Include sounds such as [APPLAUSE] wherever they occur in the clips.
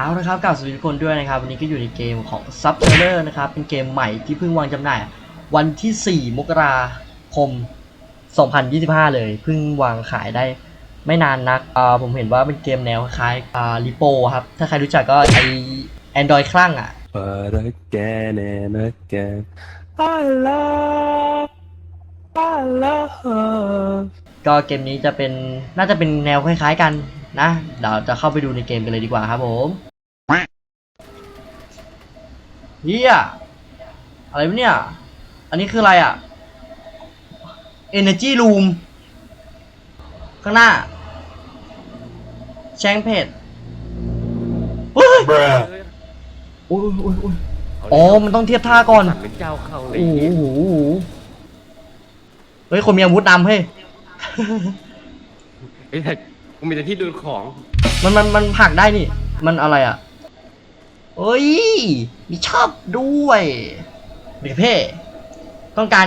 เอาละครับกล่าวสวัสดีทุกคนด้วยนะครับ วันนี้ก็อยู่ในเกมของ s u b t e r e r นะครับ เป็นเกมใหม่ที่เพิ่งวางจำหน่าย วันที่ 4 มกราคม 2025 เลย เพิ่งวางขายได้ไม่นานนักอ่าผมเห็นว่าเป็นเกมแนวคล้ายๆอ่าลิโปครับ ถ้าใครรู้จักก็ไอ Android คลั่งอะ But again and again, I love, I love. ก็เกมนี้จะเป็นน่าจะเป็นแนวคล้าย ๆ กันนะ เดี๋ยวจะเข้าไปดูในเกมกันเลยดีกว่าครับผม เฮียอะไรวะเนี่ย อันนี้คืออะไรอะ Energy Room ข้างหน้า แชงเพจเฮ้ย Bruh. โอ้ยโอ้ยโอ้ยอ๋อ มันต้องเทียบท่าก่อนสั่นเป็นเจ้าเข้าเลยโอ้โหโอ้โหโอ้โหเฮ้ย คนมีอาวุธนำเฮ้ยไอ้แต่กูมีแต่ที่ดูของ มันมันมันผลักได้นี่ มันอะไรอะ เอ้ย มีชอบด้วยเด็กเพ่ต้องการ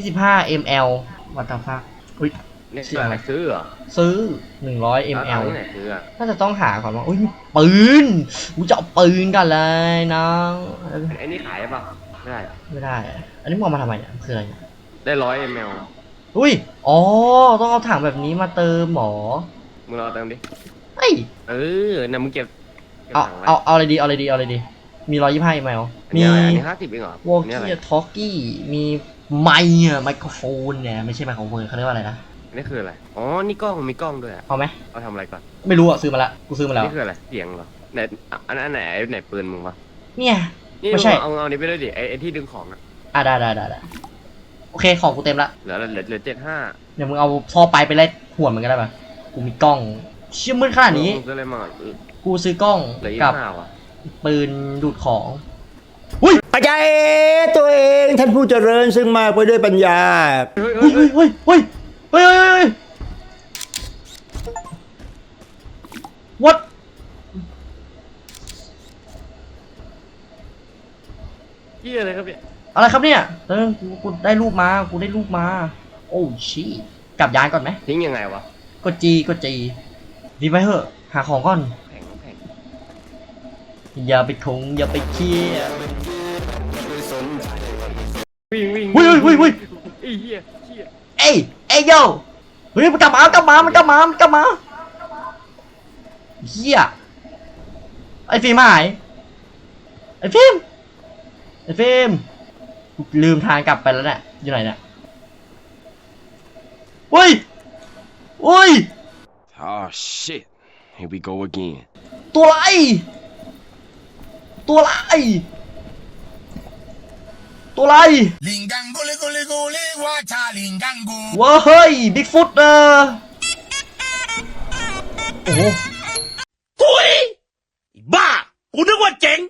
25 ml วัตถุฟักอุ้ย เนี่ยเชี่คืยออะไรซื้อเหรอซื้อ 100 ml เอาที่ไหนซื้ออะน่าจะต้องหาก่อนว่าอุ้ยมีปืนกูจะเอาปืนกันเลยน้องไอ้นี่ขายป่ะไม่ได้ ไม่ได้อะอันนี้มองมาทำไมเนี่ยมันคืออะไรเนี่ยได้ร้อยมลอุ้ย อ๋อ ต้องเอาถังแบบนี้มาเติมหมอมึงรอเติมดิ เฮ้ย เออเนี่ยมึงเก็บก็บ เอาถังไว้เอาเอาอะไรดีเอาอะไรดีเอาอะไรดี มีร้อยยี่ห้าไมลอันมีนี้อะไรอันนี้ห้าสิบเองเหรอวอลอันนี้อะไรกี้ทอกกี้มีไมค์อะไมโครโฟนเนี่ยไม่ใช่ไมโครโฟนเขาเรียกว่าอะไรนะอันนี้คืออะไร อ๋อ นี่กล้องมีกล้องด้วยอะเอาไหมเอาทำอะไรก่อน ไม่รู้อะซื้อมาละ กูซื้อมาแล้ว นี่คืออะไร เสียงเหรอไหนอันอันไหนไหนปืนมึงวะ เนี่ยนี่ไม่ใช่ เอาเอานี้ไปด้วยดิ ไอ้ไอ้ที่ดึงของอะอะได้ได้ได้ได้โอเค ของกูเต็มละ เหลือเหลือเหลือเจ็ดห้าเดี๋ยวมึงเอาท่อไปไปไล่หัวมันก็ได้ปะกูมีกล้อง เชื่อมืดขนาดนี้มึงซื้ออะไรมาเออกูซื้อกล้องเหลือยี่กับห้าวะปืนดูดของปัญญาเอตัวเองท่านผู้เจริญซึ่งมากไปด้วยปัญญา เฮ้ยเฮ้ยเฮ้ยเฮ้ยเฮ้ยเฮ้ยเฮ้ยเฮ้ย what เฮียอะไรครับเนี่ยอะไรครับเนี่ยเออกูกูได้รูปมา กูได้รูปมา โอ้ชีกลับยานก่อนไหมทิ้งยังไงวะ กดจีกดจี ดีไปเถอะ หาของก่อน แข็งแข็งอย่าไปคงอย่าไปเครียดวิ่งวิ่งเฮ้ยเฮ้ยเฮ้ยไอ้เหี้ยเหี้ยเอ้ยเอ้ยโยเฮ้ยมันกลับมากลับมามันกลับมามันกลับมาเฮียไอ้ฟิล์มหายไอ้ฟิล์มไอ้ฟิล์มกูลืมทางกลับไปแล้วเนี่ยอยู่ไหนเนี่ยเฮ้ยเฮ้ย Oh shit. Here we go again. ตัวอะไร ตัวอะไร ตัวอะไร Lingango, lego, lego, le, guacha, lingango. ว้าเฮ้ยบิ๊กฟุตเออโอ้โหบ้า กูนึกว่าเจ๋ง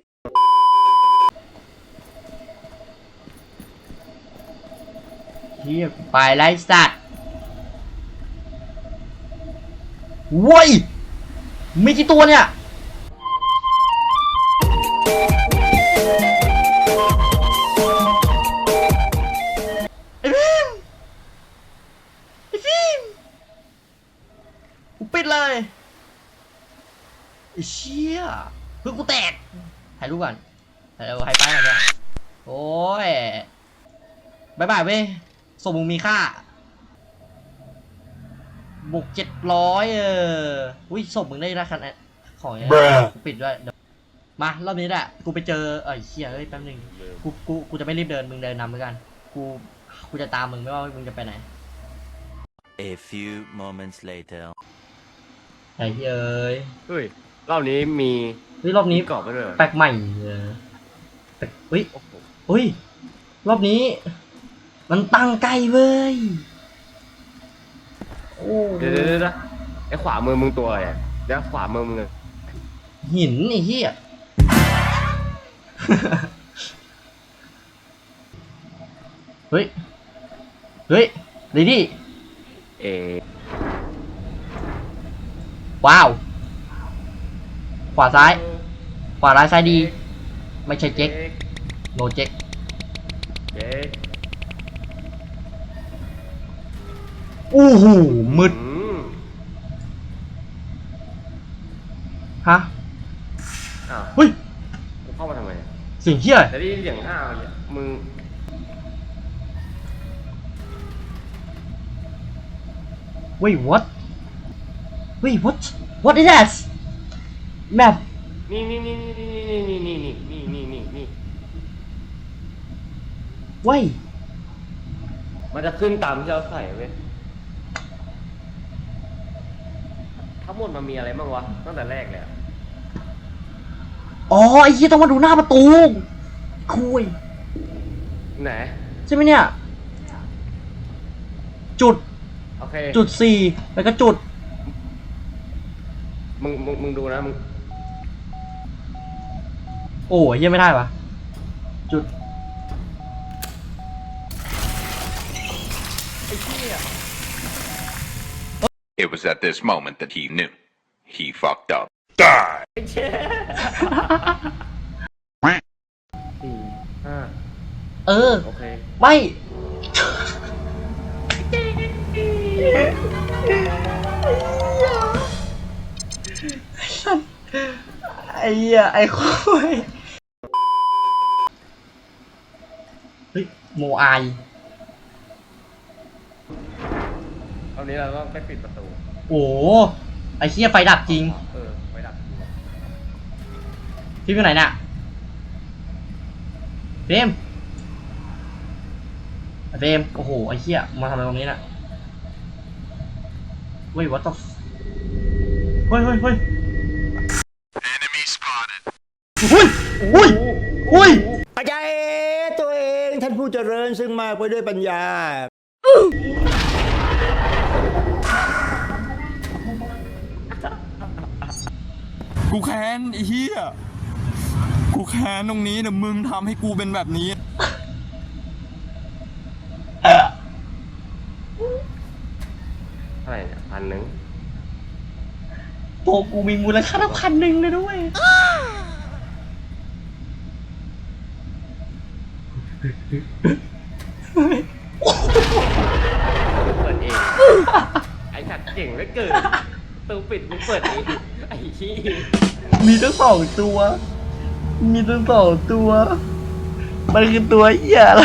เฮียไปไล่สัตว์ เว้ยมีกี่ตัวเนี่ยไอ้ฟิมไอ้ฟิมกูปิดเลยไอ้เชี่ยเพื่อกูแตกถ่ายรูปก่อนถ่ายเอาไฮไฟว์หน่อยด้วยโอ้ยบายบายเว้ยสมมึงมีค่า บวกเจ็ดร้อยเอออุ้ยศพมึงได้ราคานะของเนี่ย Bruh กูปิดด้วยเดี๋ยวมารอบนี้แหละ กูไปเจอเอ้ยเชี่ยเอ้ยแป๊บนึง กู กู กูจะไม่รีบเดิน มึงเดินนำแล้วกัน กู กูจะตามมึงไม่ว่ามึงจะไปไหน A few moments later. ไอ้เหี้ยเอ้ยเฮ้ยรอบนี้มีเฮ้ยรอบนี้ กรอบไปด้วยเหรอแปลกใหม่เออแปลกเฮ้ยโอ้โหเฮ้ย รอบนี้ มันตั้งใกล้เว้ยโอ้เดี๋ยวเดี๋ยวเดี๋ยวเดี๋ยวไอ้ขวามือมึงตัวอะไรอะเดี๋ยวขวามือมึงอะหินไอ้เหี้ย เฮ้ย เฮ้ยเลดี้เอว้าว ขวาซ้าย ขวาร้ายซ้ายดี ไม่ใช่เจ๊ก โนเจ๊ก เจ๊ อู้หูมืดอืมฮะอ้าวเฮ้ยมึงเข้ามาทำไมเสียงเฮียอะไรแต่ได้ยินเสียงห้าวเนี่ยมึงเฮ้ย what เฮ้ย what what is that แมปนี่นี่นี่นี่นี่นี่นี่นี่นี่นี่นี่นี่เว้ยมันจะขึ้นตามที่เราใส่เว้ย ทั้งหมดมันมีอะไรบ้างวะตั้งแต่แรกเลยอะอ๋อไอ้เหี้ยต้องมาดูหน้าประตูคุยไหนใช่ไหมเนี่ย จุดโอเคจุดสี่แล้วก็จุด มึงมึงมึงดูนะมึงโอ้ยเหี้ยไม่ได้วะจุด It was at this moment that he knew. He fucked up. [LAUGHS] สี่ห้า เออ โอเค ไม่ ไอ้เหี้ยไอ้คุยเฮ้ย โมไอาย ตอนนี้เราต้องไปปิดประตู โอ้โหไอ้เหี้ยไฟดับจริง เออไว้ดับจริงพี่อยู่ไหนเนี่ยเฟรมเฟรมโอ้โห ไอ้เหี้ยมาทำอะไรตรงนี้น่ะเฮ้ย what the f- เฮ้ยเฮ้ยเฮ้ย Enemy spotted. เฮ้ยเฮ้ยเฮ้ย ปัจจัยตัวเองท่านผู้เจริญซึ่งมากไปด้วยปัญญา กูแค้นไอ้เหี้ย กูแค้นตรงนี้เดี๋ยวมึงทำให้กูเป็นแบบนี้ เท่าไหร่เนี่ยพันหนึ่งตัวกูมีมูลค่าตั้งพันหนึ่งเลยด้วย เปิดเอง ไอ้สัตว์เก่งเหลือเกิน ตูปิดมึงเปิดไอ้ขี้ยมีทั้งสองตัว มีทั้งสองตัว มันคือตัวเหี้ยอะไร